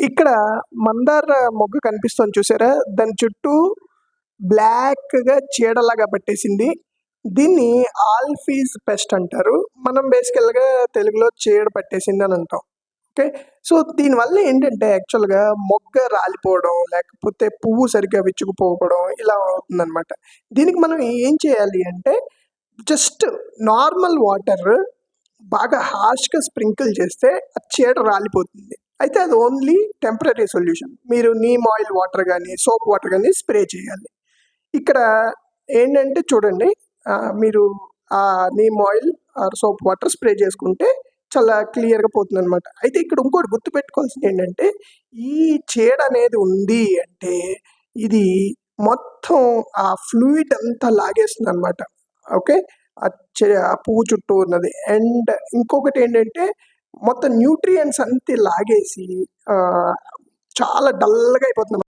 ఇక్కడ మందార మొగ్గ కనిపిస్తుంది చూసారా? దాని చుట్టూ బ్లాక్గా చీడలాగా పట్టేసింది. దీన్ని ఆల్ఫీజ్ పెస్ట్ అంటారు. మనం బేసికల్గా తెలుగులో చీడ పట్టేసింది అని అంటాం. ఓకే సో దీనివల్ల ఏంటంటే యాక్చువల్గా మొగ్గ రాలిపోవడం లేకపోతే పువ్వు సరిగ్గా విచ్చుకుపోవడం ఇలా అవుతుందన్నమాట. దీనికి మనం ఏం చేయాలి అంటే జస్ట్ నార్మల్ వాటర్ బాగా హార్ష్గా స్ప్రింకిల్ చేస్తే ఆ చీడ రాలిపోతుంది. అయితే అది ఓన్లీ టెంపరీ సొల్యూషన్ మీరు నీమ్ ఆయిల్ వాటర్ కానీ సోప్ వాటర్ కానీ స్ప్రే చేయాలి. ఇక్కడ ఏంటంటే చూడండి మీరు ఆ neem oil or soap water spray చేసుకుంటే చాలా క్లియర్గా పోతుంది అనమాట అయితే ఇక్కడ ఇంకోటి గుర్తుపెట్టుకోవాల్సింది ఏంటంటే ఈ చీడ అనేది ఉంది అంటే ఇది మొత్తం ఆ ఫ్లూయిడ్ అంతా లాగేస్తుంది అనమాట ఓకే? ఆ చే- ఆ పువ్వు చుట్టూ ఉన్నది. అండ్ ఇంకొకటి ఏంటంటే మొత్తం న్యూట్రియంట్స్ అంతా లాగేసి చాలా డల్గా అయిపోతుంది.